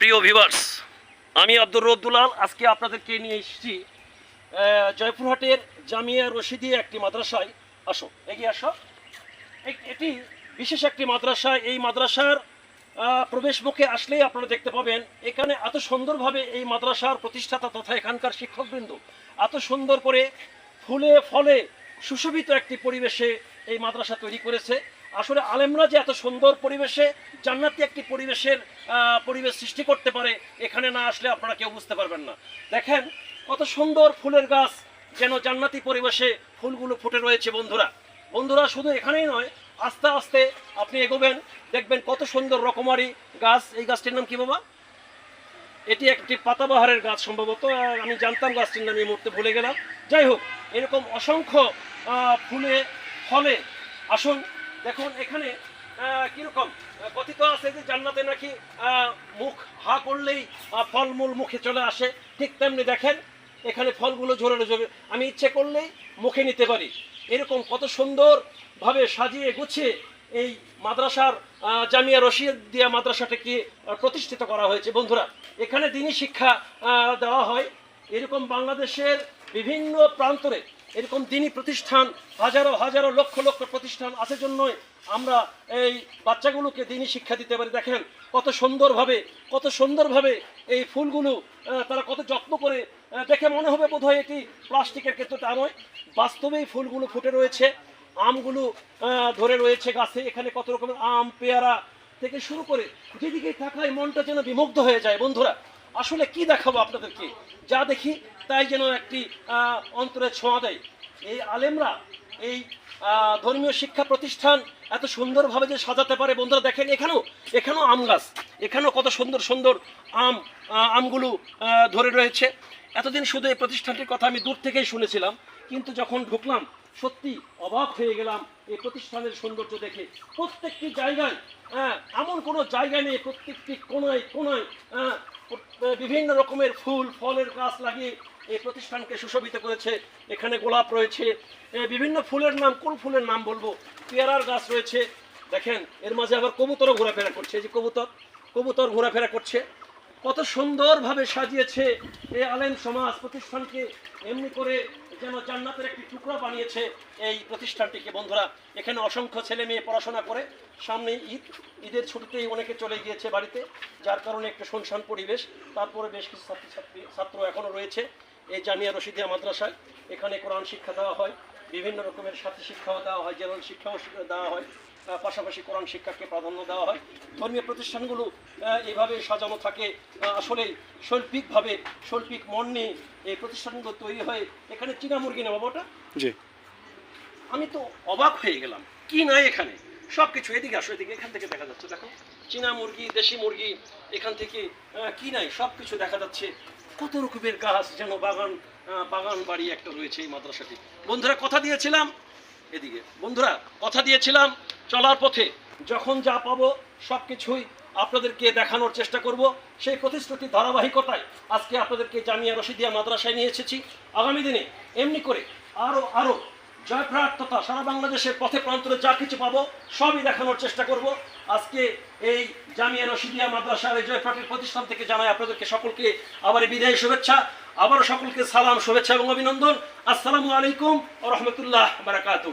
প্রিয় ভিভার্স আমি আব্দুর রব্দুলাল আজকে আপনাদেরকে নিয়ে এসেছি জয়পুরহাটের জামিয়া রশিদি একটি মাদ্রাসায়। আসো, এগিয়ে আসো। এটি বিশেষ একটি মাদ্রাসা। এই মাদ্রাসার প্রবেশ মুখে আসলেই আপনারা দেখতে পাবেন, এখানে এত সুন্দরভাবে এই মাদ্রাসার প্রতিষ্ঠাতা তথা এখানকার শিক্ষকবৃন্দ এত সুন্দর করে ফুলে ফলে সুশোভিত একটি পরিবেশে এই মাদ্রাসা তৈরি করেছে। আসলে আলেমরা যে এত সুন্দর পরিবেশে জান্নাতি একটি পরিবেশের পরিবেশ সৃষ্টি করতে পারে, এখানে না আসলে আপনারা কেউ বুঝতে পারবেন না। দেখেন কত সুন্দর ফুলের গাছ যেন জান্নাতি পরিবেশে ফুলগুলো ফুটে রয়েছে বন্ধুরা। বন্ধুরা, শুধু এখানেই নয়, আস্তে আস্তে আপনি এগোবেন, দেখবেন কত সুন্দর রকমারি গাছ। এই গাছটির নাম কি বাবা? এটি একটি পাতাবাহারের গাছ সম্ভবত আমি জানতাম গাছটির নাম এই মুহূর্তে ভুলে গেলাম। যাই হোক, এরকম অসংখ্য ফুলে, ফলে, আসুন দেখুন, এখানে কীরকম? কথিত আছে যে জান্নাতে নাকি মুখ হা করলেই ফলমূল মুখে চলে আসে। ঠিক তেমনি দেখেন, এখানে ফলগুলো ঝরে ঝরে আমি ইচ্ছে করলেই মুখে নিতে পারি। এরকম কত সুন্দরভাবে সাজিয়ে গুছিয়ে এই মাদ্রাসার জামিয়া রশিদ দিয়া মাদ্রাসাটাকে প্রতিষ্ঠিত করা হয়েছে। বন্ধুরা, এখানে দিনই শিক্ষা দেওয়া হয়। এরকম বাংলাদেশের বিভিন্ন প্রান্তরে এরকম দিনই প্রতিষ্ঠান, হাজারো হাজারো লক্ষ লক্ষ প্রতিষ্ঠান আছে জন্যই আমরা এই বাচ্চাগুলোকে দিনই শিক্ষা দিতে পারি। দেখেন কত সুন্দরভাবে কত সুন্দরভাবে এই ফুলগুলো তারা কত যত্ন করে দেখে মনে হবে বোধহয় এটি প্লাস্টিকের ক্ষেত্রে তা নয়। বাস্তবেই ফুলগুলো ফুটে রয়েছে, আমগুলো ধরে রয়েছে গাছে। এখানে কত রকমের আম, পেয়ারা থেকে শুরু করে যেদিকে তাকায় মনটা যেন বিমুগ্ধ হয়ে যায়। বন্ধুরা আসলে কি দেখাবো আপনাদেরকে? যা দেখি তাই যেন একটি অন্তরে ছোঁয়া দেয়। এই আলেমরা, এই ধর্মীয় শিক্ষা প্রতিষ্ঠান এত সুন্দরভাবে যে সাজাতে পারে, বন্ধুরা দেখেন এখানেও এখানেও আম গাছ, এখানেও কত সুন্দর সুন্দর আম আমগুলো ধরে রয়েছে। এতদিন শুধু এই প্রতিষ্ঠানটির কথা আমি দূর থেকেই শুনেছিলাম, কিন্তু যখন ঢুকলাম, সত্যি অবাক হয়ে গেলাম এই প্রতিষ্ঠানের সৌন্দর্য দেখে। প্রত্যেকটি জায়গায় এমন কোনো জায়গা নেই, প্রত্যেকটি কোনায় কোনায় বিভিন্ন রকমের ফুল, ফলের গাছ লাগিয়ে এই প্রতিষ্ঠানকে সুশোভিত করেছে। এখানে গোলাপ রয়েছে। বিভিন্ন ফুলের নাম, কোন ফুলের নাম বলব? পেয়ারার গাছ রয়েছে। দেখেন, এর মাঝে আবার কবুতরও ঘোরাফেরা করছে। যে কবুতর কবুতর ঘোরাফেরা করছে। কত সুন্দরভাবে সাজিয়েছে এই আলেম সমাজ প্রতিষ্ঠানকে। এমনি করে যেন জান্নাতের একটি টুকরা বানিয়েছে এই প্রতিষ্ঠানটিকে। বন্ধুরা, এখানে অসংখ্য ছেলে মেয়ে পড়াশোনা করে। সামনে ঈদ, ঈদের ছুটিতেই অনেকে চলে গিয়েছে বাড়িতে, যার কারণে একটা শুনশান পরিবেশ। তারপরে বেশ কিছু ছাত্রছাত্রী, ছাত্র এখনও রয়েছে এই জামিয়া রশিদিয়া মাদ্রাসায়। এখানে কোরআন শিক্ষা দেওয়া হয়, বিভিন্ন রকমের সাথী শিক্ষাও দেওয়া হয়, জেনারেল শিক্ষাও শিক্ষা দেওয়া হয়। পাশাপাশি কোরআন শিক্ষাকে প্রাধান্য দেওয়া হয়। ধর্মীয় প্রতিষ্ঠানগুলো এভাবে সাজানো থাকে। আসলে শৈল্পিকভাবে শৈল্পিক মন নিয়ে এই প্রতিষ্ঠানগুলো তৈরি হয়ে। এখানে চীনা মুরগি নেব ওটা জি। আমি তো অবাক হয়ে গেলাম। কি নাই এখানে? সব কিছু এদিকে আসো এদিকে এখান থেকে দেখা যাচ্ছে দেখো। চীনা মুরগি দেশি মুরগি এখান থেকে কি নাই? সব কিছু দেখা যাচ্ছে। কত রকমের গাছ যেন বাগান বাগান বাড়ি একটা রয়েছে এই মাদ্রাসাটি। বন্ধুরা কথা দিয়েছিলাম? এদিকে। বন্ধুরা কথা দিয়েছিলাম? চলার পথে যখন যা পাবো সব কিছুই আপনাদেরকে দেখানোর চেষ্টা করব। সেই প্রতিশ্রুতি ধারাবাহিকতায় আজকে আপনাদেরকে জামিয়া রশিদিয়া মাদ্রাসায় নিয়ে এসেছি। আগামী দিনে এমনি করে আরও আরও জয়প্রাট তথা সারা বাংলাদেশের পথে প্রান্তরে যা কিছু পাবো সবই দেখানোর চেষ্টা করব। আজকে এই জামিয়া রশিদিয়া মাদ্রাসার এই জয়প্রাটের প্রতিষ্ঠান থেকে জানাই আপনাদেরকে সকলকে আবার বিদায় শুভেচ্ছা, আবারও সকলকে সালাম, শুভেচ্ছা এবং অভিনন্দন। আসসালামু আলাইকুম রহমতুল্লাহ বারাকাতু